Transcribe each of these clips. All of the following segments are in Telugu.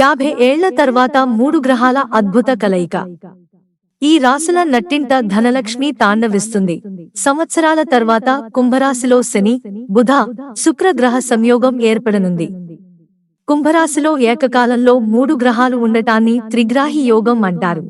యాభై ఏళ్ళ తర్వాత మూడు గ్రహాల అద్భుత కలయిక. ఈ రాసుల నట్టింట ధనలక్ష్మి తాండవిస్తుంది. సంవత్సరాల తర్వాత కుంభరాశిలో శని బుధ శుక్ర గ్రహ సంయోగం ఏర్పడనుంది. కుంభరాశిలో ఏకకాలంలో మూడు గ్రహాలు ఉండటాన్ని త్రిగ్రాహి యోగం అంటారు.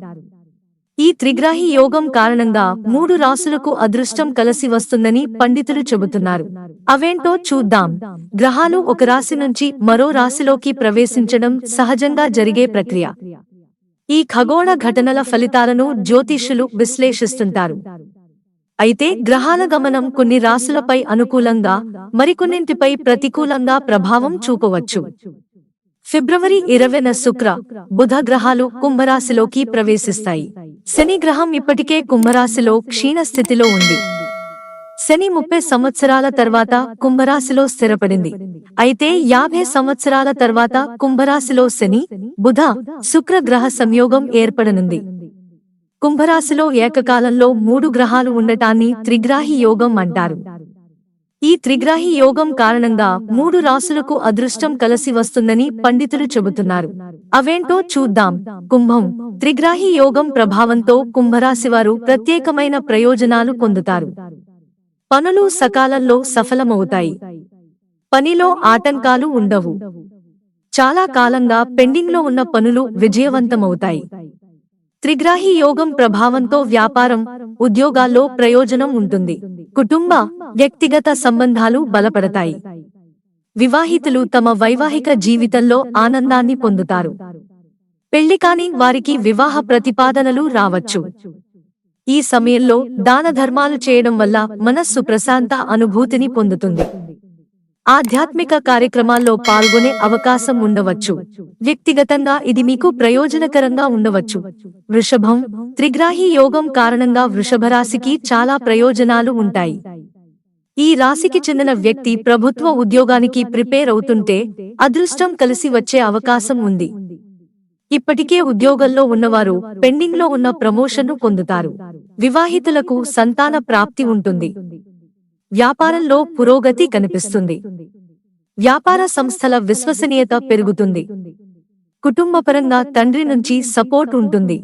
ఈ త్రిగ్రాహి యోగం కారణంగా మూడు రాసులకు అదృష్టం కలిసి వస్తుందని పండితులు చెబుతున్నారు. అవేంటో చూద్దాం. గ్రహాలు ఒక రాశి నుంచి మరో రాశిలోకి ప్రవేశించడం సహజంగా జరిగే ప్రక్రియ. ఈ ఖగోళ ఘటనల ఫలితాలను జ్యోతిష్యులు విశ్లేషిస్తుంటారు. అయితే గ్రహాల గమనం కొన్ని రాశులపై అనుకూలంగా మరికొన్నింటిపై ప్రతికూలంగా ప్రభావం చూపవచ్చు. ఫిబ్రవరి ఇరవైన శుక్ర బుధ గ్రహాలు కుంభరాశిలోకి ప్రవేశిస్తాయి. శని గ్రహం ఇప్పటికే కుంభరాశిలో క్షీణ స్థితిలో ఉంది. శని ముప్పై సంవత్సరాల తర్వాత కుంభరాశిలో స్థిరపడింది. అయితే యాభై సంవత్సరాల తర్వాత కుంభరాశిలో శని బుధ శుక్ర గ్రహ సంయోగం ఏర్పడనుంది. కుంభరాశిలో ఏకకాలంలో మూడు గ్రహాలు ఉండటాన్ని త్రిగ్రాహి యోగం అంటారు. ఈ త్రిగ్రాహి యోగం కారణంగా మూడు రాసులకు అదృష్టం కలిసి వస్తుందని పండితులు చెబుతున్నారు. అవేంటో చూద్దాం. కుంభం. త్రిగ్రాహి యోగం ప్రభావంతో కుంభరాశివారు ప్రత్యేకమైన ప్రయోజనాలు పొందుతారు. పనులు సకాలంలో సఫలమవుతాయి. పనిలో ఆటంకాలు ఉండవు. చాలా కాలంగా పెండింగ్లో ఉన్న పనులు విజయవంతమవుతాయి. త్రిగ్రాహి యోగం ప్రభావంతో వ్యాపారం ఉద్యోగాల్లో ప్రయోజనం ఉంటుంది. కుటుంబ వ్యక్తిగత సంబంధాలు బలపడతాయి. వివాహితులు తమ వైవాహిక జీవితంలో ఆనందాన్ని పొందుతారు. పెళ్ళి కాని వారికి వివాహ ప్రతిపాదనలు రావచ్చు. ఈ సమయంలో దాన ధర్మాలు చేయడం వల్ల మనస్సు ప్రశాంత అనుభూతిని పొందుతుంది. ఆధ్యాత్మిక కార్యక్రమాల్లో పాల్గొనే అవకాశం ఉండవచ్చు. వ్యక్తిగతంగా ఇది మీకు ప్రయోజనకరంగా ఉండవచ్చు. వృషభం త్రిగ్రాహి యోగం కారణంగా వృషభ రాశికి చాలా ప్రయోజనాలు ఉంటాయి. ఈ రాశికి చెందిన వ్యక్తి ప్రభుత్వ ఉద్యోగానికి ప్రిపేర్ అవుతుంటే అదృష్టం కలిసి వచ్చే అవకాశం ఉంది. ఇప్పటికే ఉద్యోగంలో ఉన్నవారు పెండింగ్లో ఉన్న ప్రమోషన్ను పొందుతారు. వివాహితులకు సంతాన ప్రాప్తి ఉంటుంది. వ్యాపారంలో పురోగతి కనిపిస్తుంది. వ్యాపార సంస్థల విశ్వసనీయత పెరుగుతుంది. కుటుంబపరంగా తండ్రి నుంచి సపోర్ట్ ఉంటుంది.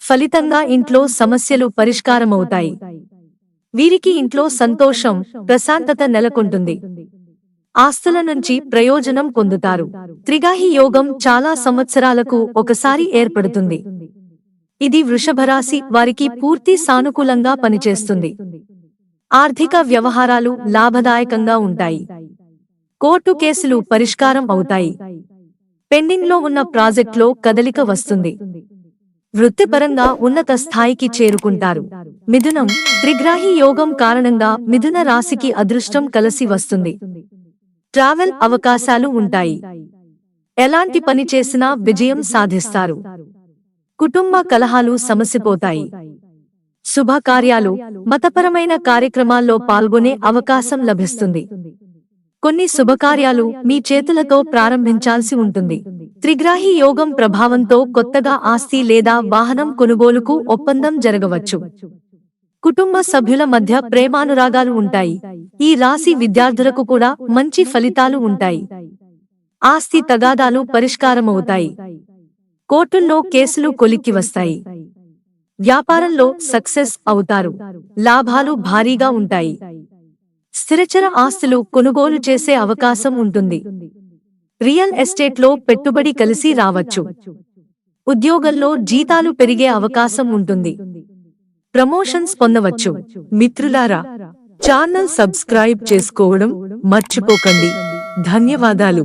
ఫలితంగా ఇంట్లో సమస్యలు పరిష్కారమవుతాయి. వీరికి ఇంట్లో సంతోషం ప్రశాంతత నెలకొంటుంది. ఆస్తుల నుంచి ప్రయోజనం పొందుతారు. త్రిగాహి యోగం చాలా సంవత్సరాలకు ఒకసారి ఏర్పడుతుంది. ఇది వృషభరాశి వారికి పూర్తి సానుకూలంగా పనిచేస్తుంది. ఆర్థిక వ్యవహారాలు లాభదాయకంగా ఉంటాయి. కోర్టు కేసులు పరిష్కారం అవుతాయి. పెండింగ్లో ఉన్న ప్రాజెక్టులో కదలిక వస్తుంది. వృత్తిపరంగా ఉన్నత స్థాయికి చేరుకుంటారు. మిథునం త్రిగ్రాహి యోగం కారణంగా మిథున రాశికి అదృష్టం కలిసి వస్తుంది. ట్రావెల్ అవకాశాలు ఉంటాయి. ఎలాంటి పని చేసినా విజయం సాధిస్తారు. కుటుంబ కలహాలు సమసిపోతాయి. శుభకార్యాలు మతపరమైన కార్యక్రమాల్లో పాల్గొనే అవకాశం లభిస్తుంది. కొన్ని శుభకార్యాలు మీ చేతులతో ప్రారంభించాల్సి ఉంటుంది. త్రిగ్రాహి యోగం ప్రభావంతో కొత్తగా ఆస్తి లేదా వాహనం కొనుగోలుకు ఒప్పందం జరగవచ్చు. కుటుంబ సభ్యుల మధ్య ప్రేమానురాగాలు ఉంటాయి. ఈ రాశి విద్యార్థులకు కూడా మంచి ఫలితాలు ఉంటాయి. ఆస్తి తగాదాలు పరిష్కారమవుతాయి. కోర్టుల్లో కేసులు కొలిక్కి వస్తాయి. వ్యాపారంలో సక్సెస్ అవుతారు. లాభాలు భారీగా ఉంటాయి. స్థిరచర ఆస్తులు కొనుగోలు చేసే అవకాశం ఉంటుంది. రియల్ ఎస్టేట్లో పెట్టుబడి కలిసి రావచ్చు. ఉద్యోగంలో జీతాలు పెరిగే అవకాశం ఉంటుంది. ప్రమోషన్స్ పొందవచ్చు. మిత్రులారా ఛానల్ సబ్స్క్రైబ్ చేసుకోవడం మర్చిపోకండి. ధన్యవాదాలు.